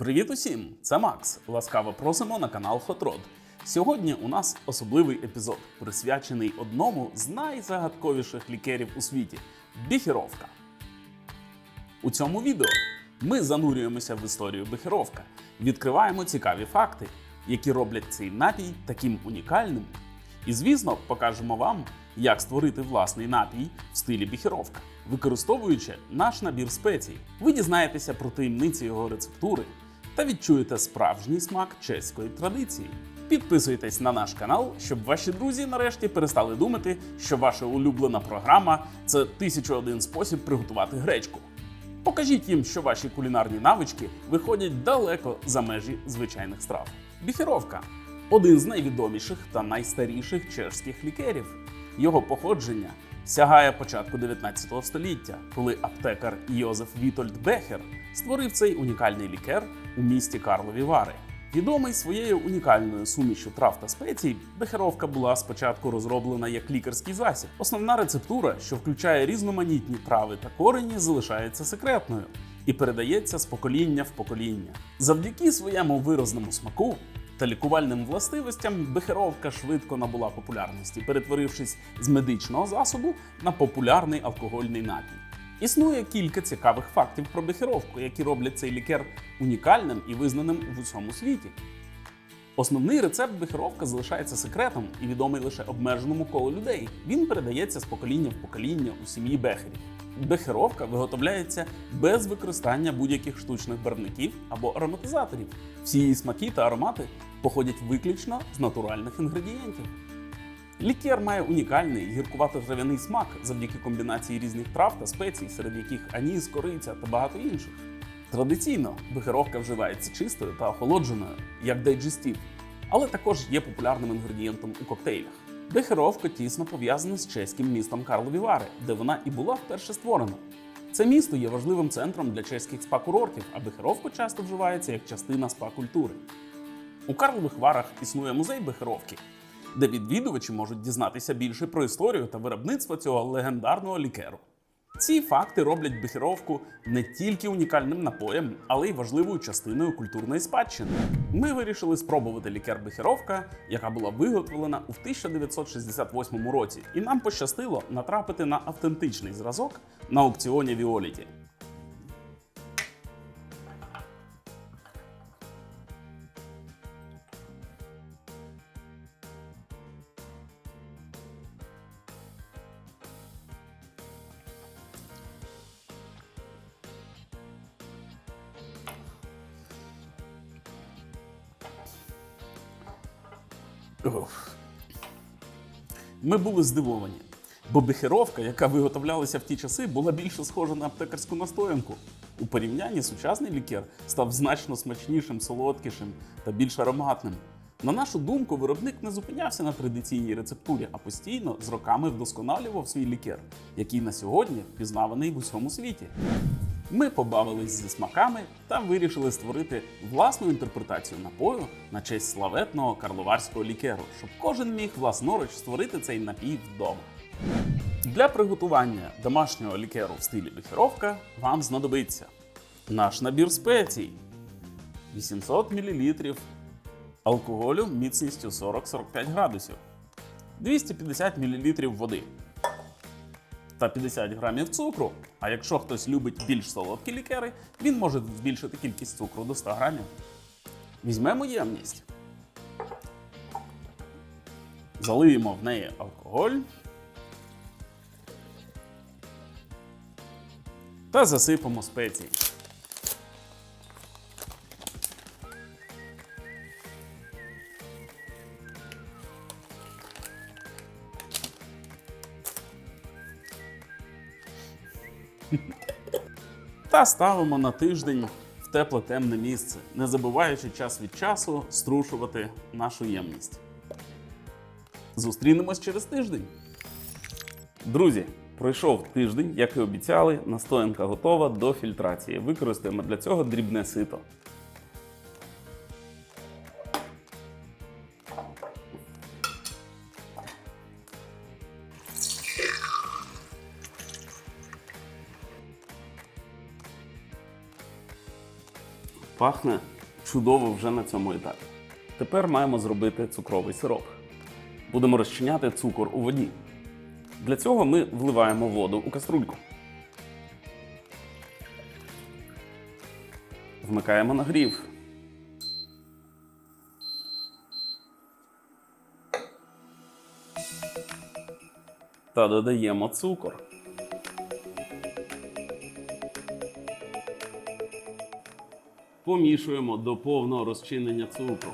Привіт усім! Це Макс. Ласкаво просимо на канал Rod. Сьогодні у нас особливий епізод, присвячений одному з найзагадковіших лікерів у світі біхіровка. У цьому відео ми занурюємося в історію бихеровка, відкриваємо цікаві факти, які роблять цей напій таким унікальним. І, звісно, покажемо вам, як створити власний напій в стилі біхеровка, використовуючи наш набір спецій. Ви дізнаєтеся про таємниці його рецептури та відчуєте справжній смак чеської традиції. Підписуйтесь на наш канал, щоб ваші друзі нарешті перестали думати, що ваша улюблена програма це 1001 спосіб приготувати гречку. Покажіть їм, що ваші кулінарні навички виходять далеко за межі звичайних страв. Біхеровка один з найвідоміших та найстаріших чешських лікерів. Його походження сягає початку 19 століття, коли аптекар Йозеф Вітольд Бехер створив цей унікальний лікер у місті Карлові Вари. Відомий своєю унікальною сумішю трав та спецій, бехеровка була спочатку розроблена як лікарський засіб. Основна рецептура, що включає різноманітні трави та корені, залишається секретною і передається з покоління в покоління. Завдяки своєму виразному смаку та лікувальним властивостям бехеровка швидко набула популярності, перетворившись з медичного засобу на популярний алкогольний напій. Існує кілька цікавих фактів про бехеровку, які роблять цей лікер унікальним і визнаним в усьому світі. Основний рецепт бехеровка залишається секретом і відомий лише обмеженому колу людей. Він передається з покоління в покоління у сім'ї бехерів. Бехеровка виготовляється без використання будь-яких штучних барвників або ароматизаторів. Всі її смаки та аромати походять виключно з натуральних інгредієнтів. Лікер має унікальний гіркувато-трав'яний смак завдяки комбінації різних трав та спецій, серед яких аніс, кориця та багато інших. Традиційно бихеровка вживається чистою та охолодженою, як дайджестів, але також є популярним інгредієнтом у коктейлях. Бихеровка тісно пов'язана з чеським містом Карлові де вона і була вперше створена. Це місто є важливим центром для чеських спа-курортів, а Бехеровка часто вживається як частина спа-культури. У Карлових Варах існує музей бихеровки, де відвідувачі можуть дізнатися більше про історію та виробництво цього легендарного лікеру. Ці факти роблять бихіровку не тільки унікальним напоєм, але й важливою частиною культурної спадщини. Ми вирішили спробувати лікер-бихіровка, яка була виготовлена у 1968 році, і нам пощастило натрапити на автентичний зразок на аукціоні Віоліті. Ми були здивовані, бо бихеровка, яка виготовлялася в ті часи, була більше схожа на аптекарську настоянку. У порівнянні сучасний лікер став значно смачнішим, солодкішим та більш ароматним. На нашу думку, виробник не зупинявся на традиційній рецептурі, а постійно з роками вдосконалював свій лікер, який на сьогодні впізнаваний в усьому світі. Ми побавились зі смаками та вирішили створити власну інтерпретацію напою на честь славетного карловарського лікеру, щоб кожен міг власноруч створити цей напій вдома. Для приготування домашнього лікеру в стилі бихеровка вам знадобиться наш набір спецій 800 мл алкоголю міцністю 40-45 градусів, 250 мл води та 50 грамів цукру. А якщо хтось любить більш солодкі лікери, він може збільшити кількість цукру до 100 грамів. Візьмемо ємність. Залиємо в неї алкоголь. Та засипемо спеції. Та ставимо на тиждень в тепле темне місце, не забуваючи час від часу струшувати нашу ємність. Зустрінемось через тиждень. Друзі, пройшов тиждень, як і обіцяли, настоянка готова до фільтрації. Використаємо для цього дрібне сито. Пахне чудово вже на цьому етапі. Тепер маємо зробити цукровий сироп. Будемо розчиняти цукор у воді. Для цього ми вливаємо воду у каструльку. Вмикаємо нагрів. Та додаємо цукор. Помішуємо до повного розчинення цукру.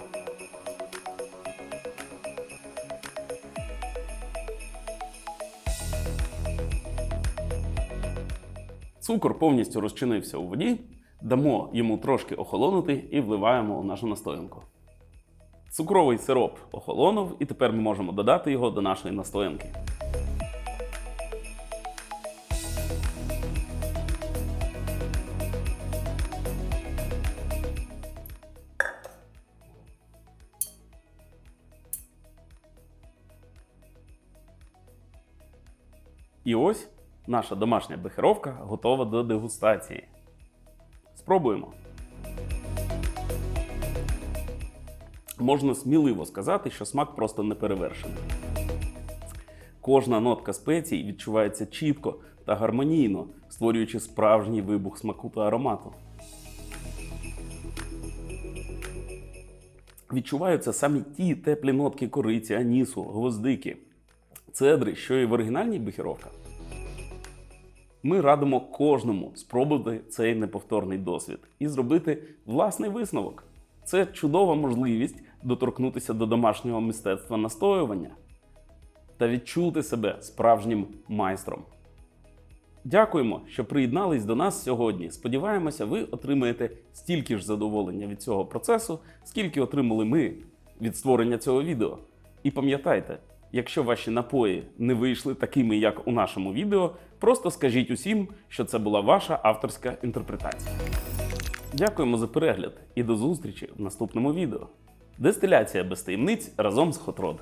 Цукор повністю розчинився у воді, дамо йому трошки охолонути і вливаємо у нашу настоянку. Цукровий сироп охолонув, і тепер ми можемо додати його до нашої настоянки. І ось наша домашня бехеровка готова до дегустації. Спробуємо. Можна сміливо сказати, що смак просто не перевершений. Кожна нотка спецій відчувається чітко та гармонійно, створюючи справжній вибух смаку та аромату. Відчуваються самі ті теплі нотки кориці, анісу, гвоздики, цедри, що і в оригінальній бехіровках. Ми радимо кожному спробувати цей неповторний досвід і зробити власний висновок. Це чудова можливість доторкнутися до домашнього мистецтва настоювання та відчути себе справжнім майстром. Дякуємо, що приєднались до нас сьогодні. Сподіваємося, ви отримаєте стільки ж задоволення від цього процесу, скільки отримали ми від створення цього відео. І пам'ятайте, якщо ваші напої не вийшли такими, як у нашому відео, просто скажіть усім, що це була ваша авторська інтерпретація. Дякуємо за перегляд і до зустрічі в наступному відео. Дистиляція без таємниць разом з Хотрод.